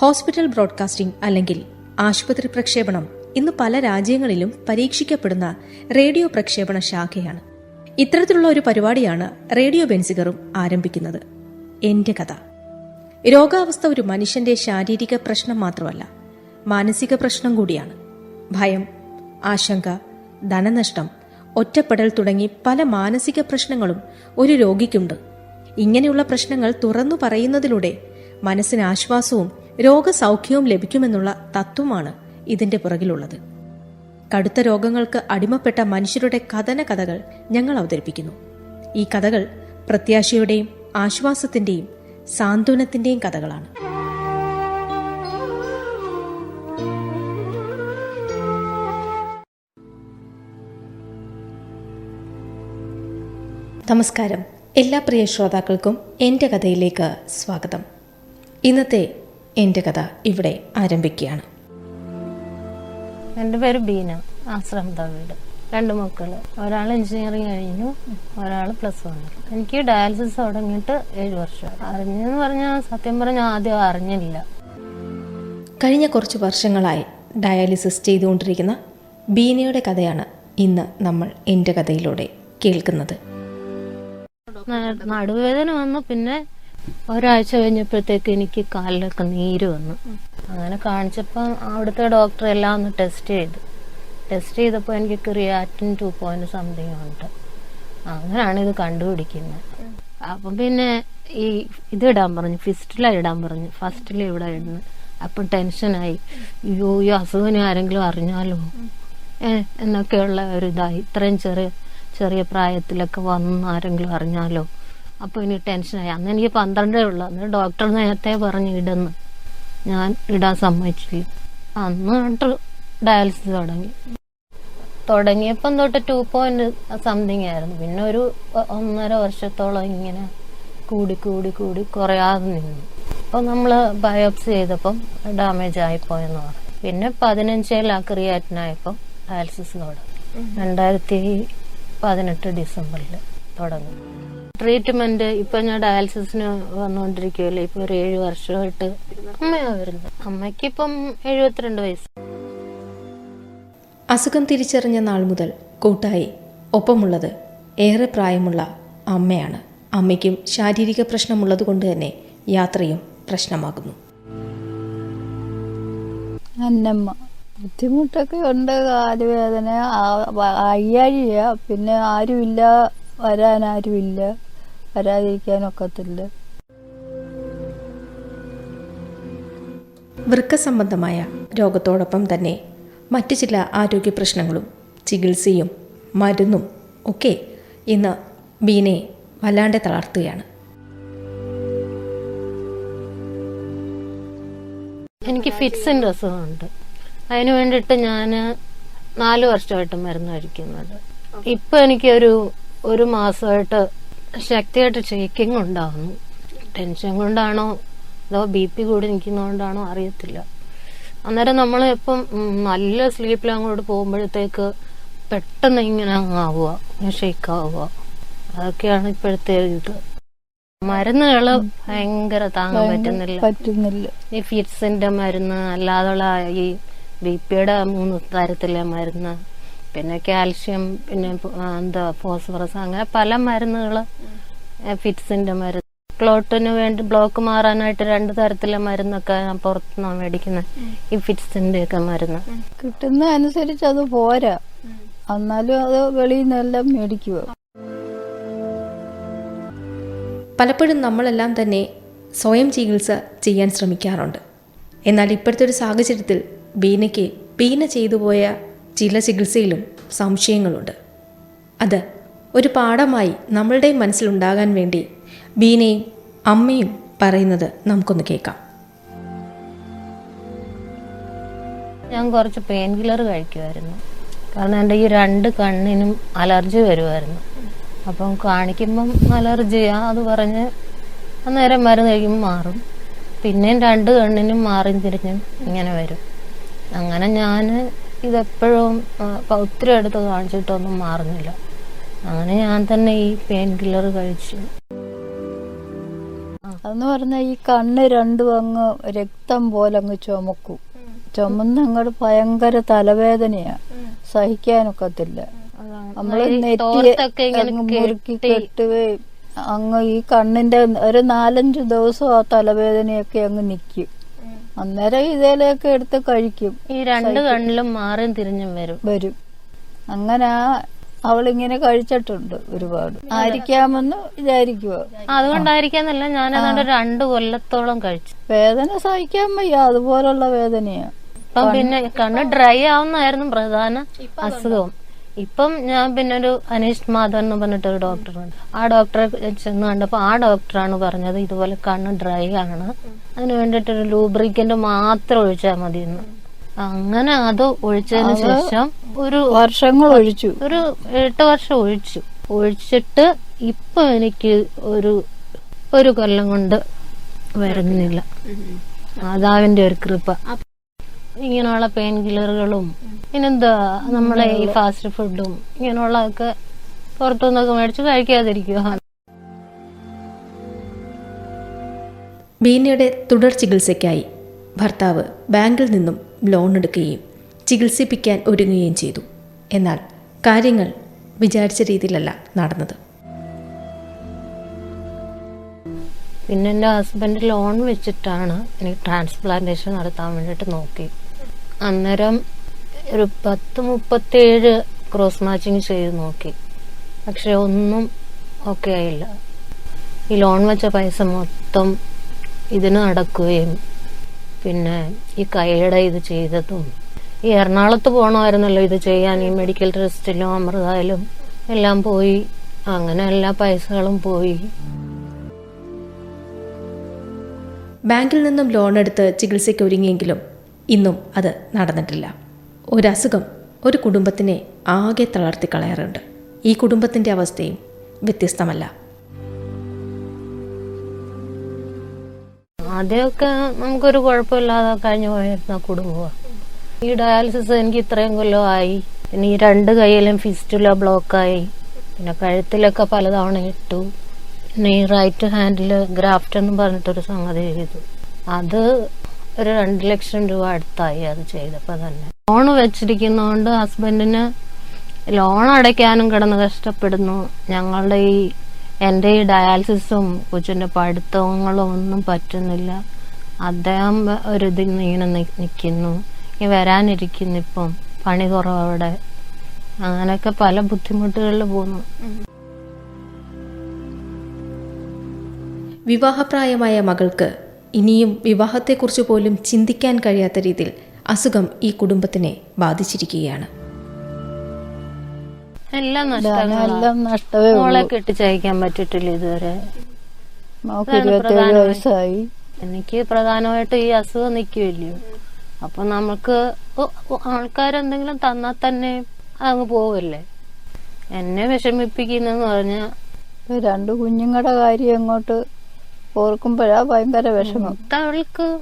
Hospital broadcasting അല്ലെങ്കിൽ ആശുപത്രി പ്രക്ഷേപണം ഇന്ന് പല രാജ്യങ്ങളിലും പരീക്ഷിക്കപ്പെടുന്ന റേഡിയോ പ്രക്ഷേപണ ശാഖയാണ്. ഇത്തരത്തിലുള്ള ഒരു പരിപാടിയാണ് റേഡിയോ ബെൻസിഗറും ആരംഭിക്കുന്നത്. എന്റെ കഥ. രോഗാവസ്ഥ ഒരു മനുഷ്യന്റെ ശാരീരിക പ്രശ്നം മാത്രമല്ല മാനസിക പ്രശ്നം കൂടിയാണ്. ഭയം ആശങ്ക ധനനഷ്ടം ഒറ്റപ്പെടൽ തുടങ്ങി പല മാനസിക പ്രശ്നങ്ങളും ഒരു രോഗിക്കുണ്ട്. ഇങ്ങനെയുള്ള പ്രശ്നങ്ങൾ തുറന്നു പറയുന്നതിലൂടെ മനസ്സിന് ആശ്വാസവും രോഗസൗഖ്യവും ലഭിക്കുമെന്നുള്ള തത്വമാണ് ഇതിന്റെ പുറകിലുള്ളത്. കടുത്ത രോഗങ്ങൾക്ക് അടിമപ്പെട്ട മനുഷ്യരുടെ കഥന കഥകൾ ഞങ്ങൾ അവതരിപ്പിക്കുന്നു. ഈ കഥകൾ പ്രത്യാശയുടെയും ആശ്വാസത്തിന്റെയും സാന്ത്വനത്തിന്റെയും കഥകളാണ്. നമസ്കാരം. എല്ലാ പ്രിയ ശ്രോതാക്കൾക്കും എന്റെ കഥയിലേക്ക് സ്വാഗതം. ഇന്നത്തെ എന്റെ കഥ ഇവിടെ ആരംഭിക്കുകയാണ്. എന്റെ പേര് ബീന ആശ്രമത വീട് രണ്ട് മക്കൾ ഒരാൾ എഞ്ചിനീയറിങ് കഴിഞ്ഞു ഒരാൾ പ്ലസ് വൺ എനിക്ക് ഡയാലിസിസ് തുടങ്ങിയിട്ട് ഏഴ് വർഷം. അറിഞ്ഞെന്ന് പറഞ്ഞാൽ സത്യം പറഞ്ഞാൽ ആദ്യം അറിഞ്ഞില്ല. കഴിഞ്ഞ കുറച്ച് വർഷങ്ങളായി ഡയാലിസിസ് ചെയ്തുകൊണ്ടിരിക്കുന്ന ബീനയുടെ കഥയാണ് ഇന്ന് നമ്മൾ എന്റെ കഥയിലൂടെ കേൾക്കുന്നത്. നടുവേദന വന്നു പിന്നെ ഒരാഴ്ച കഴിഞ്ഞപ്പോഴത്തേക്ക് എനിക്ക് കാലിലൊക്കെ നീര് വന്നു. അങ്ങനെ കാണിച്ചപ്പം അവിടുത്തെ ഡോക്ടർ എല്ലാം ഒന്ന് ടെസ്റ്റ് ചെയ്തു. ടെസ്റ്റ് ചെയ്തപ്പോൾ എനിക്ക് ക്രിയാറ്റിൻ ടു പോയിന്റ് സംതിങ് ഉണ്ട്. അങ്ങനെയാണ് ഇത് കണ്ടുപിടിക്കുന്നത്. അപ്പം പിന്നെ ഈ ഇത് ഇടാൻ പറഞ്ഞു ഫിസ്റ്റിലാണ് ഇടാൻ പറഞ്ഞു. ഫസ്റ്റിൽ ഇവിടെ ഇടുന്നു. അപ്പം ടെൻഷനായി അയ്യോ ഈ അസുഖം ആരെങ്കിലും അറിഞ്ഞാലോ? എന്നൊക്കെയുള്ള ഒരു ഇതായി. ഇത്രയും ചെറിയ ചെറിയ പ്രായത്തിലൊക്കെ വന്ന് ആരെങ്കിലും അറിഞ്ഞാലോ? അപ്പൊ ഇനി ടെൻഷനായി. അന്ന് എനിക്ക് പന്ത്രണ്ടേ ഉള്ളു. അന്ന് ഡോക്ടർ നേരത്തെ പറഞ്ഞു ഇടന്ന്. ഞാൻ ഇടാൻ സമ്മതിച്ചില്ല. അന്ന് ഡോക്ടർ ഡയാലിസിസ് തുടങ്ങി. തുടങ്ങിയപ്പം തൊട്ട് ടു പോയിന്റ് സംതിങ് ആയിരുന്നു. പിന്നെ ഒരു ഒന്നര വർഷത്തോളം ഇങ്ങനെ കൂടി കൂടി കൂടി കുറയാതെ നിന്നു. അപ്പൊ നമ്മൾ ബയോപ്സി ചെയ്തപ്പം ഡാമേജ് ആയി പോയെന്ന് പറഞ്ഞു. പിന്നെ പതിനഞ്ചേൽ ആ ക്രിയാറ്റിനായപ്പം ഡയാലിസിസ് തുടങ്ങി. രണ്ടായിരത്തി പതിനെട്ട് ഡിസംബറിൽ തുടങ്ങി. ട്രീറ്റ്മെന്റ് ഇപ്പൊ ഞാൻ ഡയാലിസിസിന് വന്നുകൊണ്ടിരിക്കുവല്ലേ ഇപ്പൊ ഒരു ഏഴ് വർഷമായിട്ട് അമ്മയാ വരുന്നത്. അമ്മയ്ക്കിപ്പം എഴുപത്തിരണ്ട് വയസ്സ്. അസുഖം തിരിച്ചറിഞ്ഞ നാൾ മുതൽ കൂട്ടായി. ഒപ്പമുള്ളത് ഏറെ പ്രായമുള്ള അമ്മയാണ്. അമ്മയ്ക്കും ശാരീരിക പ്രശ്നമുള്ളത് കൊണ്ട് തന്നെ യാത്രയും പ്രശ്നമാകുന്നു. അന്നമ്മ. ബുദ്ധിമുട്ടൊക്കെ ഉണ്ട് കാലുവേദന അയ്യാഴിയ പിന്നെ ആരുമില്ല. വരാൻ ആരുമില്ല വരാതിരിക്കാനൊക്കത്തില്ല. വൃക്ക സംബന്ധമായ രോഗത്തോടൊപ്പം തന്നെ മറ്റു ചില ആരോഗ്യ പ്രശ്നങ്ങളും ചികിത്സയും മരുന്നും ഒക്കെ ഇന്ന് ബീനെ വല്ലാണ്ട് തളർത്തുകയാണ്. എനിക്ക് ഫിറ്റ്സിന്റെ അസുഖമുണ്ട് അതിന് വേണ്ടിയിട്ട് ഞാൻ നാല് വർഷമായിട്ട് മരുന്ന് കഴിക്കുന്നുണ്ട് ഇപ്പം എനിക്കൊരു ഒരു മാസമായിട്ട് ശക്തിയായിട്ട് ഷേക്കിംഗ് ഉണ്ടാവുന്നു. ടെൻഷൻ കൊണ്ടാണോ? അതോ ബി പി കൂടി നിൽക്കുന്നതുകൊണ്ടാണോ അറിയത്തില്ല. അന്നേരം നമ്മൾ ഇപ്പം നല്ല സ്ലീപ്പിൽ അങ്ങോട്ട് പോകുമ്പോഴത്തേക്ക് പെട്ടെന്ന് ഇങ്ങനെ അങ്ങ് ആവുക ഷേക്ക് ആവുക. അതൊക്കെയാണ് ഇപ്പോഴത്തെ ഇത്. മരുന്നുകൾ ഭയങ്കര താങ്ങാൻ പറ്റുന്നില്ല. പറ്റുന്നില്ല. ഈ ഫിറ്റ്സിന്റെ മരുന്ന് അല്ലാതുള്ള ഈ ബി പിയുടെ മൂന്ന് തരത്തിലെ മരുന്ന് പിന്നെ കാൽഷ്യം പിന്നെ എന്താ ഫോസ്ഫറസ് അങ്ങനെ പല മരുന്നുകൾ ഫിറ്റ്സിന്റെ മരുന്ന്. ക്ലോട്ടിന് വേണ്ടി ബ്ലോക്ക് മാറാനായിട്ട് രണ്ട് തരത്തിലെ മരുന്നൊക്കെ പുറത്തുനിന്നാണ് മേടിക്കുന്നത് ഈ ഫിറ്റ്സിന്റെ ഒക്കെ മരുന്ന്. കിട്ടുന്ന അനുസരിച്ച് അത് പോരാ. എന്നാലും അത് വെളിയിൽ നിന്നെല്ലാം മേടിക്കുക പലപ്പോഴും നമ്മളെല്ലാം തന്നെ സ്വയം ചികിത്സ ചെയ്യാൻ ശ്രമിക്കാറുണ്ട്. എന്നാൽ ഇപ്പോഴത്തെ ഒരു സാഹചര്യത്തിൽ ബീനയ്ക്ക് ബീന ചെയ്തു പോയ ചില ചികിത്സയിലും സംശയങ്ങളുണ്ട്. അത് ഒരു പാഠമായി നമ്മളുടെ മനസ്സിലുണ്ടാകാൻ വേണ്ടി ബീനയും അമ്മയും പറയുന്നത് നമുക്കൊന്ന് കേൾക്കാം. ഞാൻ കുറച്ച് പെയിൻ കില്ലർ കഴിക്കുമായിരുന്നു കാരണം എന്റെ ഈ രണ്ട് കണ്ണിനും അലർജി വരുമായിരുന്നു അപ്പം കാണിക്കുമ്പം അലർജിയാ അത് പറഞ്ഞ് അന്നേരം മരുന്ന് കഴിക്കുമ്പോൾ മാറും. പിന്നെയും രണ്ട് കണ്ണിനും മാറിയും തിരിഞ്ഞും ഇങ്ങനെ വരും. അങ്ങനെ ഞാൻ ഇതെപ്പോഴും ഒത്തിരി അടുത്ത് കാണിച്ചിട്ടൊന്നും മാറുന്നില്ല. അങ്ങനെ ഞാൻ തന്നെ ഈ പെയിൻ കില്ലർ കഴിച്ചു. അതെന്ന് പറഞ്ഞാൽ ഈ കണ്ണ് രണ്ടും അങ്ങ് രക്തം പോലെ അങ്ങ് ചുമക്കും. ചുമന്ന് അങ്ങോട്ട് ഭയങ്കര തലവേദനയാ. സഹിക്കാനൊക്കത്തില്ല. നമ്മൾ മുറുക്കി കെട്ടുകയും അങ്ങ് ഈ കണ്ണിന്റെ ഒരു നാലഞ്ച് ദിവസം ആ തലവേദനയൊക്കെ അങ്ങ് നിക്കും. അന്നേരം ഇതേലൊക്കെ എടുത്ത് കഴിക്കും. ഈ രണ്ട് കണ്ണിലും മാറിയും തിരിഞ്ഞും വരും. വരും. അങ്ങനെ അവളിങ്ങനെ കഴിച്ചിട്ടുണ്ട് ഒരുപാട്. ആയിരിക്കാമെന്ന് വിചാരിക്കുക അതുകൊണ്ടായിരിക്കാന്നല്ല ഞാൻ അതുകൊണ്ട് രണ്ടു കൊല്ലത്തോളം കഴിച്ചു. വേദന സഹിക്കാൻ വയ്യ അതുപോലുള്ള വേദനയാ. ഇപ്പം പിന്നെ കണ്ണ് ഡ്രൈ ആവുന്നതായിരുന്നു പ്രധാന അസുഖം. ഇപ്പം ഞാൻ പിന്നെ ഒരു അനീഷ് മാധവൻ എന്ന് പറഞ്ഞിട്ട് ഒരു ഡോക്ടറുണ്ട്. ആ ഡോക്ടറെ ചെന്ന് കണ്ടപ്പോ ആ ഡോക്ടറാണ് പറഞ്ഞത് ഇതുപോലെ കണ്ണ് ഡ്രൈ ആണ്. അതിന് വേണ്ടിട്ട് ഒരു ലൂബ്രിക്കന്റ് മാത്രം ഒഴിച്ചാൽ മതി എന്ന് അങ്ങനെ അത് ഒഴിച്ചതിന് ശേഷം ഒരു വർഷങ്ങൾ ഒഴിച്ചു. ഒരു എട്ട് വർഷം ഒഴിച്ചു. ഒഴിച്ചിട്ട് ഇപ്പൊ എനിക്ക് ഒരു ഒരു കൊല്ലം കൊണ്ട് വരുന്നില്ല. മാതാവിന്റെ ഒരു കൃപ. ഇങ്ങനെയുള്ള പെയിൻ കില്ലറുകളും പിന്നെന്താ നമ്മളെ ഈ ഫാസ്റ്റ് ഫുഡും ഇങ്ങനെയുള്ളതൊക്കെ പുറത്തുനിന്നൊക്കെ മേടിച്ച് കഴിക്കാതിരിക്കുക. ബീനയുടെ തുടർ ചികിത്സയ്ക്കായി ഭർത്താവ് ബാങ്കിൽ നിന്നും ലോൺ എടുക്കുകയും ചികിത്സിപ്പിക്കാൻ ഒരുങ്ങുകയും ചെയ്തു. എന്നാൽ കാര്യങ്ങൾ വിചാരിച്ച രീതിയിലല്ല നടന്നത്. പിന്നെ എന്റെ ഹസ്ബൻഡ് ലോൺ വെച്ചിട്ടാണ് എനിക്ക് ട്രാൻസ്പ്ലാന്റേഷൻ നടത്താൻ വേണ്ടിയിട്ട് നോക്കി. അന്നേരം ഒരു പത്ത് മുപ്പത്തേഴ് ക്രോസ് മാച്ചിങ് ചെയ്ത് നോക്കി. പക്ഷെ ഒന്നും ഓക്കെ ആയില്ല. ഈ ലോൺ വെച്ച പൈസ മൊത്തം ഇതിന് നടക്കുകയും പിന്നെ ഈ കൈയുടെ ഇത് ചെയ്തതും ഈ എറണാകുളത്ത് പോകണമായിരുന്നല്ലോ ഇത് ചെയ്യാൻ ഈ മെഡിക്കൽ ട്രസ്റ്റിലും അമൃതായാലും എല്ലാം പോയി. അങ്ങനെ എല്ലാ പൈസകളും പോയി. ബാങ്കിൽ നിന്നും ലോൺ എടുത്ത് ചികിത്സയ്ക്ക് ഒരുങ്ങിയെങ്കിലും ഇന്നും അത് നടന്നിട്ടില്ല. ഒരസുഖം ഒരു കുടുംബത്തിനെ ആകെ തളർത്തി കളയാറുണ്ട്. ഈ കുടുംബത്തിന്റെ അവസ്ഥയും വ്യത്യസ്തമല്ല. ആദ്യമൊക്കെ നമുക്കൊരു കുഴപ്പമില്ലാതെ കഴിഞ്ഞു പോയിരുന്ന കുടുംബമാണ് ഈ ഡയാലിസിസ് എനിക്ക് ഇത്രയും പിന്നെ ഈ രണ്ട് കൈയിലും ഫിസ്റ്റുല ബ്ലോക്കായി. പിന്നെ കഴുത്തിലൊക്കെ പലതവണ ഇട്ടു. പിന്നെ ഈ റൈറ്റ് ഹാൻഡിൽ ഗ്രാഫ്റ്റ് എന്ന് പറഞ്ഞിട്ടൊരു സംഗതി ചെയ്തു. അത് ഒരു രണ്ട് ലക്ഷം രൂപ അടുത്തായി അത് ചെയ്തപ്പോൾ തന്നെ. ലോൺ വെച്ചിരിക്കുന്നതുകൊണ്ട് ഹസ്ബൻഡിന് ലോൺ അടയ്ക്കാനും കിടന്ന് കഷ്ടപ്പെടുന്നു. ഞങ്ങളുടെ ഈ എന്റെ ഈ ഡയാലിസിസും കൊച്ചിന്റെ പഠിത്തങ്ങളും ഒന്നും പറ്റുന്നില്ല. അദ്ദേഹം ഒരു ഇതിൽ ഇങ്ങനെ നിൽക്കുന്നു ഈ വരാനിരിക്കുന്നു ഇപ്പം. പണി കുറവ് അവിടെ അങ്ങനെയൊക്കെ പല ബുദ്ധിമുട്ടുകളിൽ പോകുന്നു. വിവാഹപ്രായമായ മകൾക്ക് ഇനിയും വിവാഹത്തെക്കുറിച്ച് പോലും ചിന്തിക്കാൻ കഴിയാത്ത രീതിയിൽ അസുഖം ഈ കുടുംബത്തിനെ ബാധിച്ചിരിക്കുകയാണ്. എല്ലാം നഷ്ടമേ മോളെ കെട്ടിച്ചയക്കാൻ ഇതുവരെ? വയസ്സായി. എനിക്ക് പ്രധാനമായിട്ട് ഈ അസുഖം നിൽക്കുമല്ലയോ അപ്പൊ നമുക്ക് ആൾക്കാരെന്തെങ്കിലും തന്നാൽ തന്നെ അങ്ങ് പോവല്ലേ? എന്നെ വിഷമിപ്പിക്കുന്നെന്ന് പറഞ്ഞ രണ്ടു രണ്ട് കുഞ്ഞുങ്ങളുടെ കാര്യം അങ്ങോട്ട് ഓർക്കുമ്പോഴാ ഭയങ്കര വിഷമം. അവൾക്ക്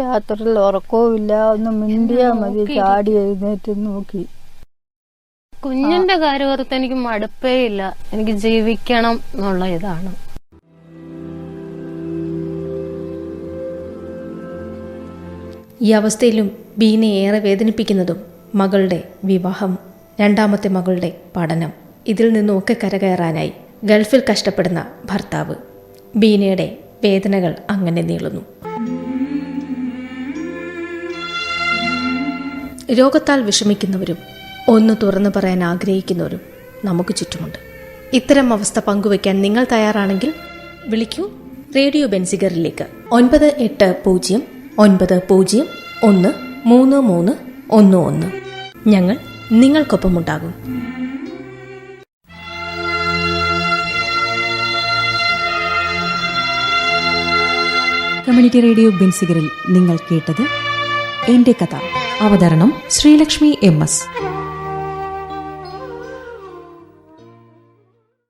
രാത്രിയിൽ ഉറക്കവും ഇല്ല ഒന്ന് മിണ്ടിയാ മതി ചാടി എഴുന്നേറ്റ് നോക്കി. കുഞ്ഞിന്റെ കാര്യം ഓർത്ത് എനിക്ക് മടുപ്പേ ഇല്ല. എനിക്ക് ജീവിക്കണം എന്നുള്ള ഇതാണ്. ഈ അവസ്ഥയിലും ബീനെ ഏറെ വേദനിപ്പിക്കുന്നതും മകളുടെ വിവാഹം രണ്ടാമത്തെ മകളുടെ പഠനം. ഇതിൽ നിന്നുമൊക്കെ കരകയറാനായി ഗൾഫിൽ കഷ്ടപ്പെടുന്ന ഭർത്താവ്. ബീനയുടെ വേദനകൾ അങ്ങനെ നീളുന്നു. രോഗത്താൽ വിഷമിക്കുന്നവരും ഒന്ന് തുറന്നു പറയാൻ ആഗ്രഹിക്കുന്നവരും നമുക്ക് ചുറ്റുമുണ്ട്. ഇത്തരം അവസ്ഥ പങ്കുവയ്ക്കാൻ നിങ്ങൾ തയ്യാറാണെങ്കിൽ വിളിക്കൂ. റേഡിയോ ബെൻസിഗറിലേക്ക് ഒൻപത് എട്ട് പൂജ്യം ഒൻപത് പൂജ്യം ഒന്ന് മൂന്ന് മൂന്ന് ഒന്ന് ഒന്ന്. ഞങ്ങൾ നിങ്ങൾക്കൊപ്പമുണ്ടാകും. കമ്മ്യൂണിറ്റി റേഡിയോ ബിൻസിഗറിൽ നിങ്ങൾ കേട്ടത് എന്റെ കഥ. അവതരണം ശ്രീലക്ഷ്മി എം എസ്.